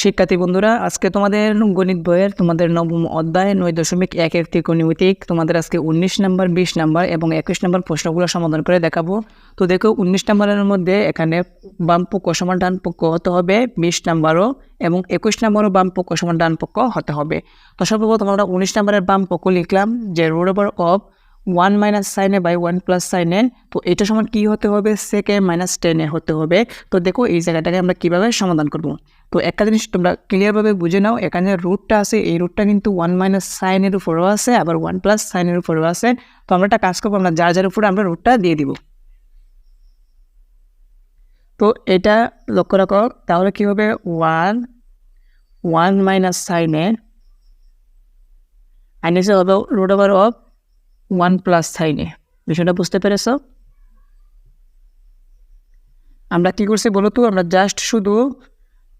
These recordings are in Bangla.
শিক্ষার্থী বন্ধুরা, আজকে তোমাদের গণিত বইয়ের তোমাদের নবম অধ্যায় নয় দশমিক একের ত্রিকোণমিতিক তোমাদের আজকে উনিশ নাম্বার, বিশ নাম্বার এবং একুশ নাম্বার প্রশ্নগুলো সমাধান করে দেখাবো। তো দেখো, উনিশ নাম্বারের মধ্যে এখানে বাম পক্ষ সমান ডান পক্ষ হতে হবে, বিশ নাম্বারও এবং একুশ নাম্বারও বাম পক্ষ সমান ডান পক্ষ হতে হবে। তো সর্বপ্রথম আমরা উনিশ নাম্বারের বাম পক্ষ লিখলাম, যে root over of one minus sine A by one plus sine A তো এটা সমান কী হতে হবে? সেকে মাইনাস টেনে হতে হবে। তো দেখো এই জায়গাটাকে আমরা কীভাবে সমাধান করব? তো একটা জিনিস তোমরা ক্লিয়ারভাবে বুঝে নাও, এখানে রুটটা আছে, এই রুটটা কিন্তু ওয়ান মাইনাস সাইনের উপরেও আছে, আবার ওয়ান প্লাস সাইনের উপরেও আছে। তো আমরা একটা কাজ করব, আমরা যার যার উপরে আমরা রুটটা দিয়ে দিব। তো এটা লক্ষ্য রাখো, তাহলে কী হবে? ওয়ান ওয়ান মাইনাস সাইনে আর নিচে হবে root over of one plus sine A বিষয়টা বুঝতে পেরেছ? আমরা কী করছি বলো তো? আমরা জাস্ট শুধু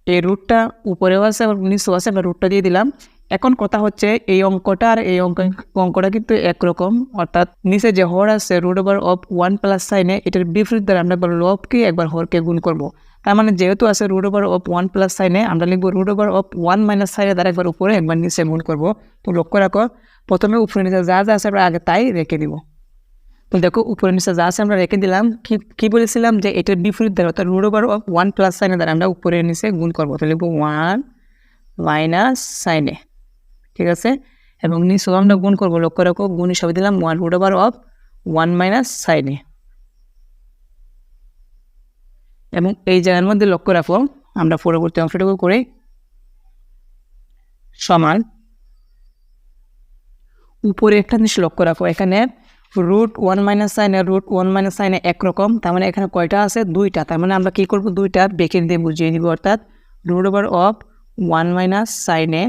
এই রুটটা উপরেও আছে আবার নিচেও আছে, আমরা রুটটা দিয়ে দিলাম। এখন কথা হচ্ছে এই অঙ্কটা আর এই অঙ্ক, অঙ্কটা কিন্তু একরকম। অর্থাৎ নিচে যে হর আছে root over of one plus sine A এটার বিপরীত দ্বারা আমরা একবার লবকে একবার হরকে গুণ করব। তার মানে যেহেতু আছে root over of one plus sine A আমরা লিখব root over of one minus sine A দ্বারা একবার উপরে, একবার নিচে গুণ করব। তো লক্ষ্য রাখো প্রথমে উপরে নিচে যা যা আছে আমরা আগে তাই রেখে দিব। তো দেখো, উপরে নিচে যা আছে আমরা রেখে দিলাম। কি কি বলেছিলাম যে এটার বিপরীত দ্বারা, অর্থাৎ root over of one plus sine A দ্বারা আমরা উপরে নিচে গুণ করব। তো লিখব ওয়ান মাইনাস সাইনে ঠিক আছে? এবং নিচেও আমরা গুণ করব। লক্ষ্য রাখো, গুণ হিসাবে দিলাম one root over of one minus sine A এবং এই জায়গার মধ্যে লক্ষ্য রাখো, আমরা পরবর্তী অংশটুকু করে সমান উপরে একটা জিনিস লক্ষ্য রাখো, এখানে root one minus sine A root one minus sine A একরকম, তার মানে এখানে কয়টা আছে? দুইটা, তার মানে আমরা কী করব? দুইটা বেকের দিয়ে বুঝিয়ে নিব, অর্থাৎ root over of one minus sine A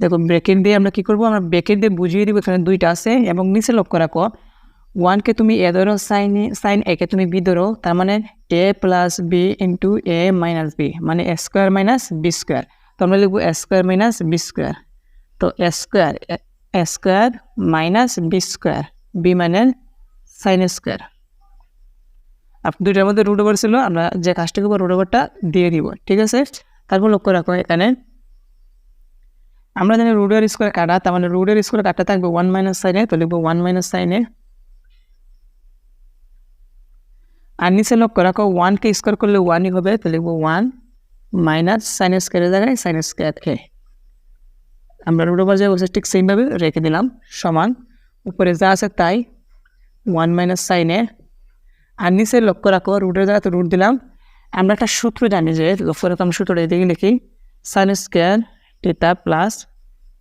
দেখো ব্রেকেট দিয়ে আমরা কী করব? আমরা ব্রেকেট দিয়ে বুঝিয়ে দিব এখানে দুইটা আছে, এবং নিচে লক্ষ্য রাখো ওয়ানকে তুমি এ ধরো সাইনে সাইন একে তুমি বি ধরো, তার মানে A plus B into A minus B মানে A square minus B square তো আমরা লিখব A square minus B square তো A square A square minus B square, B মানে সাইন স্কোয়ার। দুইটার মধ্যে রুট ওভার ছিল, আমরা যে কাজটা করব রুট ওভারটা দিয়ে দিব, ঠিক আছে? তারপর লক্ষ্য রাখো এখানে। আমরা জানি রুডের স্কোয়ার কাটা, তার মানে রুডের স্কোয়ার কাটা থাকবে ওয়ান মাইনাস সাইনে তো লিখব ওয়ান মাইনাস সাইনে আর নিচে লক্ষ্য রাখো ওয়ানকে স্কোয়ার করলে ওয়ানই হবে, তো লিখব ওয়ান মাইনাস সাইন স্কোয়ারের জায়গায় সাইন স্কোয়ার আমরা রুট ওভার যে বসে ঠিক সেইভাবে রেখে দিলাম, সমান। উপরে যা আছে তাই ওয়ান মাইনাস সাইনে আর নিচে লক্ষ্য রাখো রুটের জায়গায় তো রুট দিলাম। আমরা একটা সূত্র জানি যে, লক্ষ্য রাখো আমরা সূত্রটা এদিকে লিখি। Sine square theta plus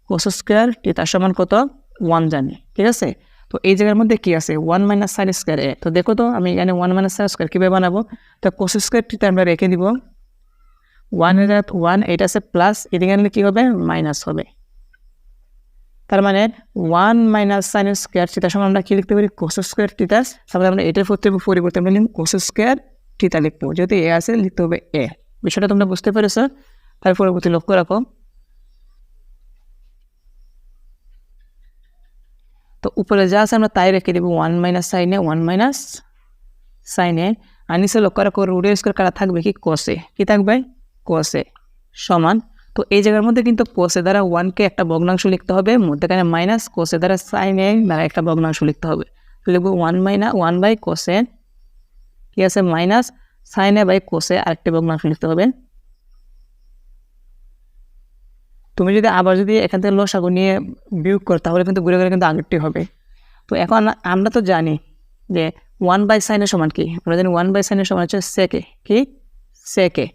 cos square theta সমান কত? ওয়ান জানি, ঠিক আছে? তো এই জায়গার মধ্যে কি আছে? One minus sine square A. তো দেখো তো, আমি এখানে ওয়ান মাইনাস সাইন স্কোয়ার কীভাবে বানাবো? তো কোস স্কোয়ার টিতা আমরা রেখে দিব। ওয়ানের ওয়ান এটা আছে প্লাস এদিকে আনলে কী হবে? মাইনাস হবে। তার মানে ওয়ান মাইনাস সাইন স্কোয়ার টিতার সময় আমরা কী লিখতে পারি? কোস স্কোয়ার টিতাস তারপরে আমরা এটার পরিবর্তে আমরা লিখব কোস স্কোয়ার টিতা লিখব। যেহেতু এ আছে, লিখতে হবে এ বিষয়টা তোমরা বুঝতে পেরেছ? তার পরবর্তী লক্ষ্য রাখো। তো উপরে যা আছে আমরা তাই রেখে দেবো one minus sine A one minus sine A আর নিচে লক্ষ্য রাখো রুডের স্কোয়ার কারা থাকবে? কি? কষে কি থাকবে? কষে সমান তো এই জায়গার মধ্যে কিন্তু কোষে দ্বারা ওয়ানকে একটা ভগ্নাংশ লিখতে হবে, মধ্যেখানে মাইনাস কোষে দ্বারা সাইনে দ্বারা একটা ভগ্নাংশ লিখতে হবে। লিখব ওয়ান মাইনা ওয়ান বাই কোষে কি আছে? মাইনাস সাইনে বাই কোষে আরেকটা ভগ্নাংশ লিখতে হবে। তুমি যদি আবার যদি এখান থেকে লসাগু নিয়ে বিয়োগ করো, তাহলে কিন্তু ঘুরে ঘুরে কিন্তু আগেরটি হবে। তো এখন আমরা তো জানি যে ওয়ান বাই সাইনের সমান কি? আমরা জানি ওয়ান বাই সাইনের সমান হচ্ছে সেকে কি? সেকে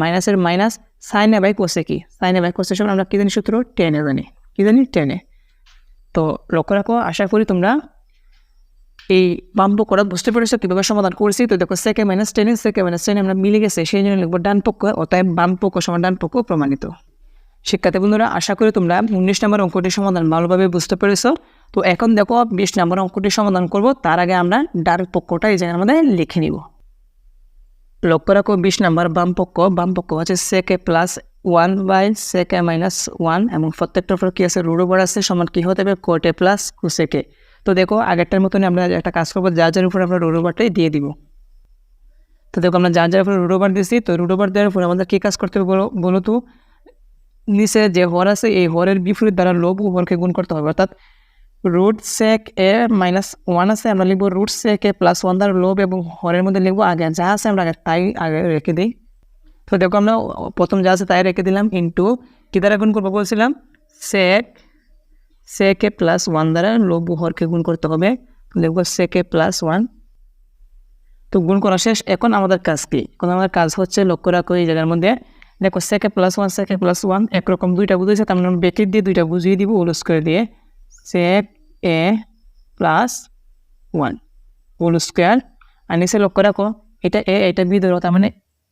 মাইনাসের মাইনাস সাইনে বাই কোসে কি? সাইনে বাই কোসের সমান আমরা কী জানি সূত্র টেনে জানি। কী জানি টেনে। তো লক্ষ্য রাখো, আশা করি তোমরা এই বাম্প করা বুঝতে পেরেছ কীভাবে সমাধান করেছি। তো দেখো, সেকে মাইনাস টেনে সেকে মাইনাস টেনে আমরা মিলে গেছে, সেই জন্য লিখব ডান পক্ষ, অতএব বাম পক্ষ সমান ডান পক্ষ প্রমাণিত। শিক্ষার্থী বন্ধুরা, আশা করি তোমরা উনিশ নম্বর অঙ্কটির সমাধান ভালোভাবে বুঝতে পেরেছ। তো এখন দেখো, বিশ নম্বর অঙ্কটির সমাধান করব, তার আগে আমরা ডান পক্ষটা এই জায়গার মধ্যে লিখে নিব। লক্ষ্য রাখো বিশ নম্বর বাম পক্ষ হচ্ছে sec A plus one by sec A minus one এবং প্রত্যেকটার উপর কী আছে? রুড ওভার আছে, সমান কী হতে হবে কোটে প্লাস কুসেকে তো দেখো, আগেরটার মতনই আমরা একটা কাজ করব, যার যার উপর আমরা রুড ওভারটাই দিয়ে দিব। তো দেখো, আমরা যার যার উপরে রুট ওভার দিয়েছি তো রুট ওভার দেওয়ার পরে আমাদের কী কাজ করতে হবে বলো বলো তো? নিচে যে হর আছে, এই হরের বিপরীত দ্বারা লব ও হরকে গুণ করতে হবে। অর্থাৎ root sec A minus one আছে, আমরা লিখব root sec A plus one দ্বারা লোভ এবং হরের মধ্যে লিখব আগে যা আছে আমরা আগে তাই আগে রেখে দিই। তো দেখো আমরা প্রথম যা আছে তাই রেখে দিলাম ইন্টু কী দ্বারা গুণ করব বলছিলাম? সেক সেকে প্লাস ওয়ান দ্বারা ও হরকে গুণ করতে হবে। লিখব সেকে প্লাস ওয়ান তো গুণ করা শেষ। এখন আমাদের কাজ কি? এখন আমাদের কাজ হচ্ছে লক্ষ্য রাখো এই জায়গার মধ্যে। দেখো sec A plus one sec A plus one একরকম দুইটা বুঝেছে, তার মানে বেকেট দিয়ে দুইটা বুঝিয়ে দিব ওলস করে দিয়ে। Sec A plus one whole square আর নিচে লক্ষ্য রাখো এটা এ এটা বি ধরো, তার মানে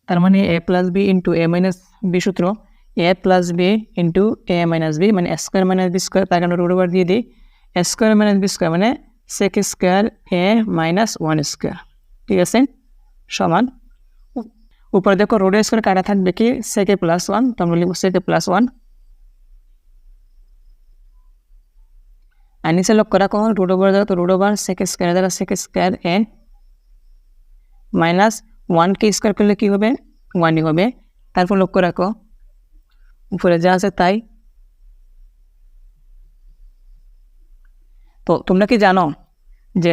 তার মানে A plus B into A minus B সূত্র A plus B into A minus B মানে স্কোয়ার মাইনাস বি স্কোয়ার তার কারণে রুট ওভার দিয়ে দিই। স্কোয়ার মাইনাস বি স্কোয়ার মানে sec square A minus one square ঠিক আছে? সমান। উপরে দেখো রোডের স্কোয়ার কাটা থাকবে কি? সেকে প্লাস ওয়ান তো আমরা লিখব সেকে প্লাস ওয়ান আর নিচে লক্ষ্য রাখো রুট ওভার দ্বারা তো রুট ওভার সেকে স্কোয়ার দ্বারা sec A square A minus ওয়ানকে স্কোয়ার করলে কী হবে? ওয়ানই হবে। তারপর লক্ষ্য রাখো। উপরে যা আছে তাই। তো তোমরা কি জানো যে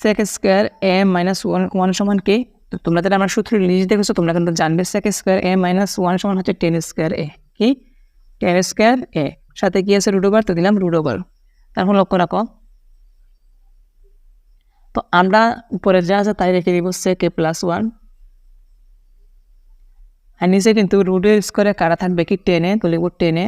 sec square A minus one one সমান কি তো তোমরা যারা আমার সূত্র লিজ দেখেছ, তোমরা কিন্তু জানবে sec square A minus one সমান হচ্ছে টেন স্কোয়ার এ কি? টেন স্কোয়ার এ সাথে কি আছে রুট ওভার তো দিলাম রুট ওভার তারপর লক্ষ্য রাখো। তো আমরা উপরে যা আছে তাই রেখে দিব সেক এ প্লাস ওয়ান আর নিচে কিন্তু রুটের স্কোয়ারে কারা থাকবে কি? টেনে তো লিখব টেনে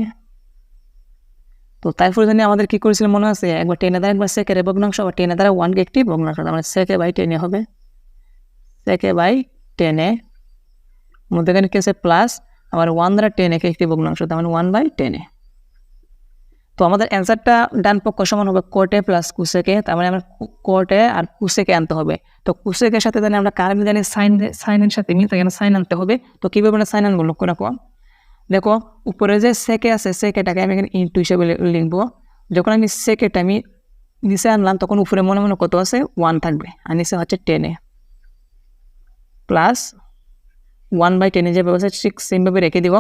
তো তারপরে জানি আমাদের কি করেছিল মনে আছে? একবার টেনে দ্বারা একবার সেকের ভগ্নাংশ, আবার টেনে দ্বারা ওয়ানকে একটি ভগ্নাংশ মানে সেকে বাই টেনে হবে। সেকে বাই টেনে মধ্যেখানে কি আছে? প্লাস আবার ওয়ান দ্বারা টেনে কে একটি ভগ্নাংশ, তার মানে ওয়ান বাই টেনে তো আমাদের অ্যান্সারটা ডান পক্ষ সমান হবে কোর্টে প্লাস কুসেকে তার মানে আমরা কোর্টে আর কুসেকে আনতে হবে। তো কুসেকের সাথে জানি আমরা কার জানি সাইন সাইনের সাথে মিল থাকে সাইন আনতে হবে। তো কীভাবে আমরা সাইন আনব? লক্ষ্য রাখো। দেখো, উপরে যে সেকে আছে সেকেটাকে আমি এখানে ইন্টু হিসেবে লিখব। যখন আমি সেকেটা আমি নিচে আনলাম, তখন উপরে মনে মনে কত আছে? ওয়ান থাকবে। আর নিচে হচ্ছে টেনে প্লাস ওয়ান বাই টেনে যে ব্যবস্থা ঠিক সেমভাবে রেখে দিব।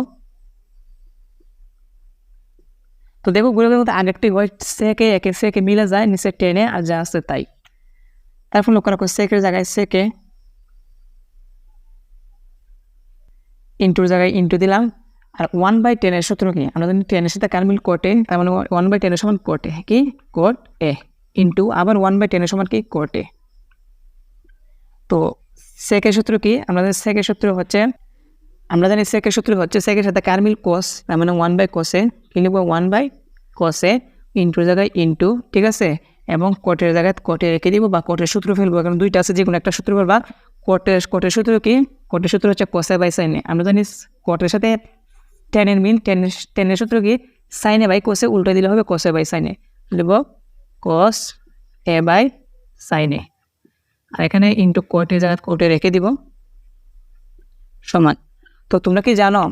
তো দেখো গুলো মধ্যে আগেরটি হয় সেকে একে সেকে মিলে যায়, নিচে টেনে আর যা আছে তাই। তারপর লক্ষ্য রাখো সেকের জায়গায় সেকে ইন্টুর জায়গায় ইন্টু দিলাম। আর ওয়ান বাই টেনের সূত্র কি? আমরা জানি টেনের সাথে কার মিল তার মানে ওয়ান বাই টেনের সমান কোটে, কি? কোট এ ইন্টু আবার ওয়ান বাই টেনের সমান কি? কোটে। তো সেকের সূত্র কি? আমাদের সেকের সূত্র হচ্ছে, আমরা জানি সেকের সূত্র হচ্ছে সেকের সাথে কার মিল কোস তার মানে ওয়ান বাই কোসে কি লিখব? ওয়ান বাই কোসে ইন্টুর জায়গায় ইন্টু ঠিক আছে? এবং কোটের জায়গায় কোটে রেখে দিব বা কোটের সূত্র ফেলব। কারণ দুইটা আছে যে কোনো একটা সূত্র ফেলবা। কোটের কোটের সূত্র কি? কোটের সূত্র হচ্ছে কোসে বাই সাইনে আমরা জানি কোটের সাথে টেনের মিন টেনের টেনের সূত্র কি? সাইনে বাই কোসে উল্টে দিলে হবে কোসে বাই সাইনে লিখব কস এ বাই সাইনে আর এখানে ইন্টু কোটের জায়গায় কোটে রেখে দিব। সমান। তো তোমরা কি জানো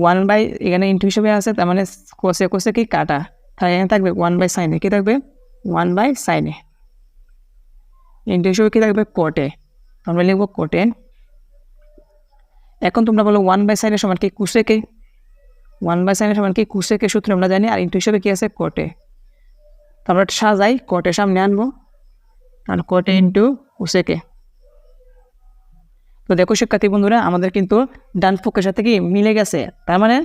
ওয়ান বাই এখানে ইন্টু হিসেবে আছে, তার মানে কোসে কোসে কি কাটা? তাহলে এখানে থাকবে ওয়ান বাই সাইনে কী থাকবে? ওয়ান বাই সাইনে ইন্টু হিসেবে কী থাকবে? কোটে আমরা লিখব কোটে এখন তোমরা বলো ওয়ান বাই সাইনের সমান কি কুসেকে ওয়ান বাই সাইনের সমান কি কুসেকে সূত্র আমরা জানি, আর ইন্টু হিসেবে কী আছে? কোটে তো আমরা সাজাই কোটে সামনে আনব। আর কোটে ইন্টু কুসেকে তো দেখো শিক্ষার্থী বন্ধুরা, আমাদের কিন্তু ডান পক্ষের সাথে কি মিলে গেছে? তার মানে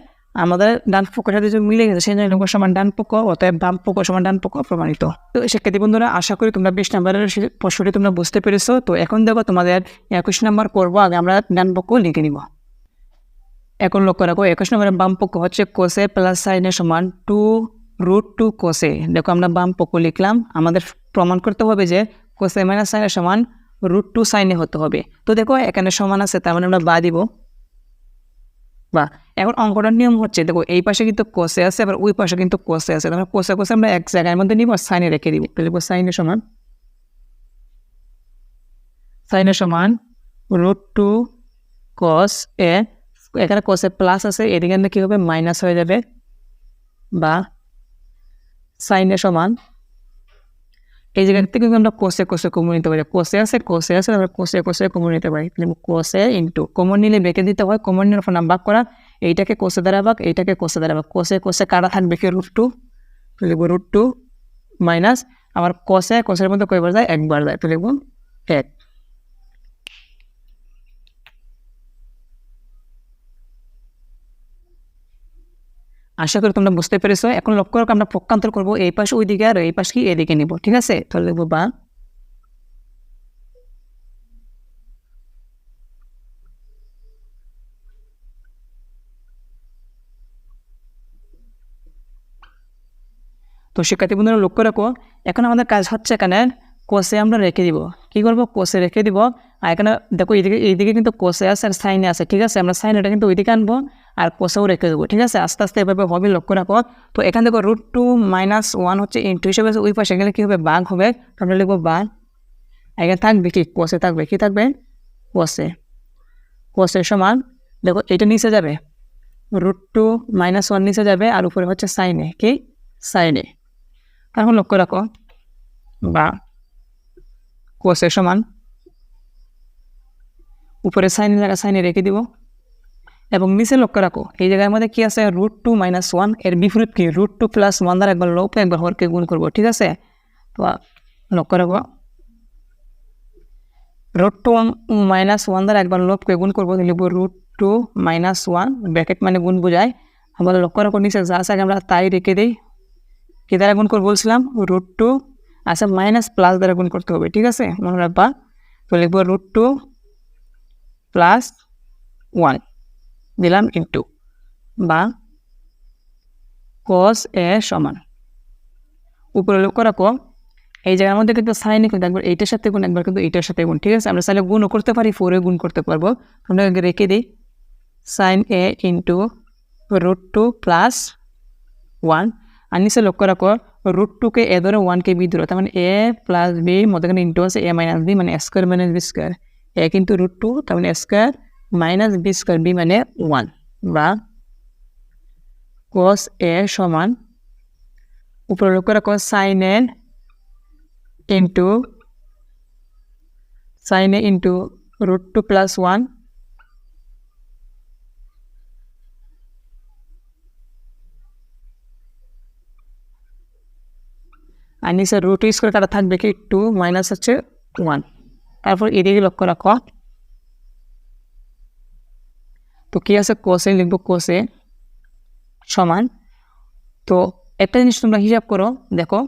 আমাদের ডান পক্ষের সাথে যে মিলে গেছে, সেই জন্য লক্ষ্য সমান ডান পক্ষ, অতএব বাম পক্ষ সমান ডান পক্ষ প্রমাণিত। তো শিক্ষার্থী বন্ধুরা, আশা করি তোমরা বিশ নাম্বারের প্রশ্নটি তোমরা বুঝতে পেরেছ। তো এখন দেখো তোমাদের একুশ নাম্বার করব, আগে আমরা ডান পক্ষ লিখে নিব। এখন লক্ষ্য রাখো, একুশ নম্বরের বাম পক্ষ হচ্ছে কোসে প্লাস সাইনের সমান টু রুট টু কোসে দেখো আমরা বাম পক্ষ লিখলাম, আমাদের প্রমাণ করতে হবে যে কোসে মাইনাস সাইনের সমান রুট টু সাইনে হতে হবে। তো দেখো, এখানে সমান আছে, তার মানে আমরা বা দিব। বা, এখন অঙ্কটার নিয়ম হচ্ছে, দেখো, এই পাশে কিন্তু কোসে আছে, আবার ওই পাশে কিন্তু কোসে আছে। তাহলে কোসে কোসে আমরা এক জায়গার মধ্যে নিব সাইনে রেখে দিব। তাহলে লিখব সাইনের সমান সাইনের সমান রুট টু কস এ এখানে কোসে প্লাস আছে, এদিকে কী হবে মাইনাস হয়ে যাবে, বা সাইনের সমান এই জায়গা কিন্তু আমরা কোষে কোষে কমন নিতে পারি কোষে আছে কোষে আছে আমরা কোষে কোষে কমন নিতে পারি কোষে ইন্টু কমন নিলে বেঁকে দিতে হয়। কমন নিলে ফোন ভাগ করা। এইটাকে কোষে দ্বারা ভাগ, এইটাকে কোষে দ্বারা ভাগ। কোষে কোষে কাটা থাকবে? কি রুট টু লিখব রুট টু মাইনাস আমার কোষে কোষের মধ্যে কয়বার যায়? একবার যায়। তো এক। আশা করি তোমরা বুঝতে পেরেছ। এখন লক্ষ্য রাখো আমরা পক্ষান্তর করব, এই পাশ ওই দিকে আর এই পাশ কি এদিকে নিব, ঠিক আছে? তাহলে লিখব বা। তো শিক্ষার্থী বন্ধুরা, লক্ষ্য রাখো, এখন আমাদের কাজ হচ্ছে এখানে কোষে আমরা রেখে দিব। কি করব? কোষে রেখে দিব। আর এখানে দেখো, এইদিকে এইদিকে কিন্তু কোষে আছে আর সাইনে আছে, ঠিক আছে? আমরা সাইনটা কিন্তু ওইদিকে আনব। আর কোষেও রেখে দেবো, ঠিক আছে? আস্তে আস্তে এভাবে হবে লক্ষ্য রাখো। তো এখান থেকে রুট টু মাইনাস ওয়ান হচ্ছে ইন্টু হিসেবে ওই পাশে। গেলে কী হবে? বাঘ হবে। আমরা লিখব বাঘ। এখানে থাকবে কি? কোষে থাকবে। কি থাকবে? কোষে। কোষের সমান, দেখো এটা নিচে যাবে। রুট টু মাইনাস ওয়ান নিচে যাবে আর উপরে হচ্ছে সাইনে কি? সাইনে তারপর লক্ষ্য রাখো। বা কোষের সমান। উপরে সাইনে জায়গা সাইনে রেখে দিব। এবং নিচে লক্ষ্য রাখো, এই জায়গার মধ্যে কি আছে? রুট টু মাইনাস ওয়ানের বিপরীত কি? রুট টু প্লাস ওয়ান দ্বারা একবার লোপ একবার হরকে গুণ করব, ঠিক আছে? তো লক্ষ্য রাখো। রুট টু মাইনাস ওয়ান দ্বারা একবার লোপকে গুণ করব লিখব root two minus one bracket মানে গুণ বোঝায়। আবার লক্ষ্য রাখো, নিচে যা আছে আমরা তাই রেখে দিই। কি দ্বারা গুণ করব বলছিলাম? রুট টু আচ্ছা মাইনাস প্লাস দ্বারা গুণ করতে হবে, ঠিক আছে? মনে রাখবা। তো লিখব রুট টু প্লাস ওয়ান দিলাম ইন্টু বা কস এ সমান। উপরে লক্ষ্য রাখো এই জায়গার মধ্যে কিন্তু সাইনে কিন্তু একবার এইটার সাথে গুণ, একবার কিন্তু এইটার সাথে গুণ, ঠিক আছে? আমরা চাইলে গুণও করতে পারি ফোরে গুণ করতে পারব। আমরা রেখে দিই। Sine A into root two plus one আর নিচে লক্ষ্য রাখো রুট টুকে এ ধরে ওয়ানকে বি ধরো, তার মানে এ প্লাস বি মধ্যখানে ইন্টু আছে এ মাইনাস বি মানে square minus B square A কিন্তু রুট টু তার মানে square minus B square B মানে ওয়ান, বা কস এ সমান উপরে লক্ষ্য রাখো sine N into sine A into root two plus one আর নিচে রুট স্কোয়ার কাটা থাকবে কি টু মাইনাস হচ্ছে ওয়ান তারপর এদিকে লক্ষ্য রাখো তো কী আছে? কোসে লিখব কোসে সমান। তো একটা জিনিস তোমরা হিসাব করো, দেখো,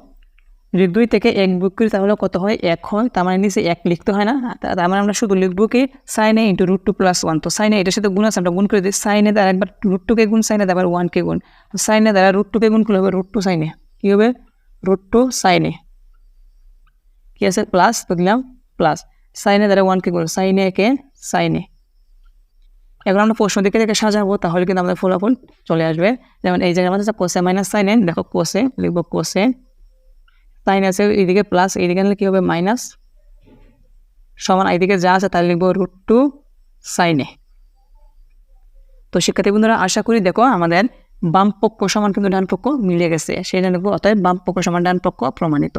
যদি দুই থেকে এক বুক করি তাহলে কত হয়? এক হয়, তার মানে নিচে এক লিখতে হয় না। তার মানে আমরা শুধু লিখব কি? সাইনে into root two plus one তো সাইনে এটার সাথে গুণ আছে, আমরা গুণ করে দিই। সাইনে দ্বারা একবার রুট টুকে গুণ সাইনে দ্বারা ওয়ানকে গুণ। সাইনে দ্বারা রুট টুকে গুণ করলে হবে রুট টু সাইনে কী হবে? রুট টু সাইনে কী আছে? প্লাস তো দিলাম প্লাস সাইনে দ্বারা ওয়ানকে গুণ সাইনে একে সাইনে এখন আমরা প্রশ্ন দিকে দেখে সাজাবো, তাহলে কিন্তু আমাদের ফলাফল চলে আসবে। যেমন এই জায়গায় আমাদের কোসে মাইনাস সাইন এন দেখো কোসে লিখব কোসে সাইন আছে এইদিকে প্লাস এইদিকে নিলে কী হবে মাইনাস সমান এইদিকে যা আছে তাহলে লিখব রুট টু সাইনে তো শিক্ষার্থী বন্ধুরা, আশা করি দেখো আমাদের বাম পক্ষ সমান কিন্তু ডান পক্ষ মিলে গেছে। সেই লিখব, অতএব বাম পক্ষ সমান ডান পক্ষ প্রমাণিত।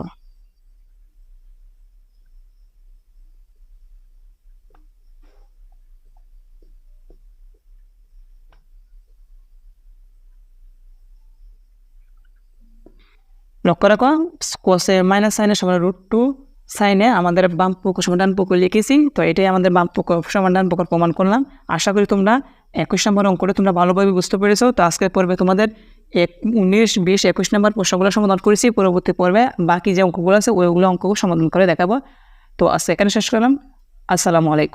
লক্ষ্য রাখো কোসে মাইনাস সাইনের সমান রুট টু সাইনে আমাদের বাম পক্ষ সমাধান পক্ষ লিখেছি, তো এটাই আমাদের বাম পক্ষ সমাধান পক্ষ প্রমাণ করলাম। আশা করি তোমরা একুশ নম্বর অঙ্কটা তোমরা ভালোভাবে বুঝতে পেরেছ, তো আজকের পর্বে তোমাদের এক উনিশ, বিশ, একুশ নম্বর প্রশ্নগুলো সমাধান করেছি, পরবর্তী পর্বে বাকি যে অঙ্কগুলো আছে, ওইগুলো অঙ্কগুলো সমাধান করে দেখাবো। তো আজকে এখানে শেষ করলাম, আসসালামু আলাইকুম।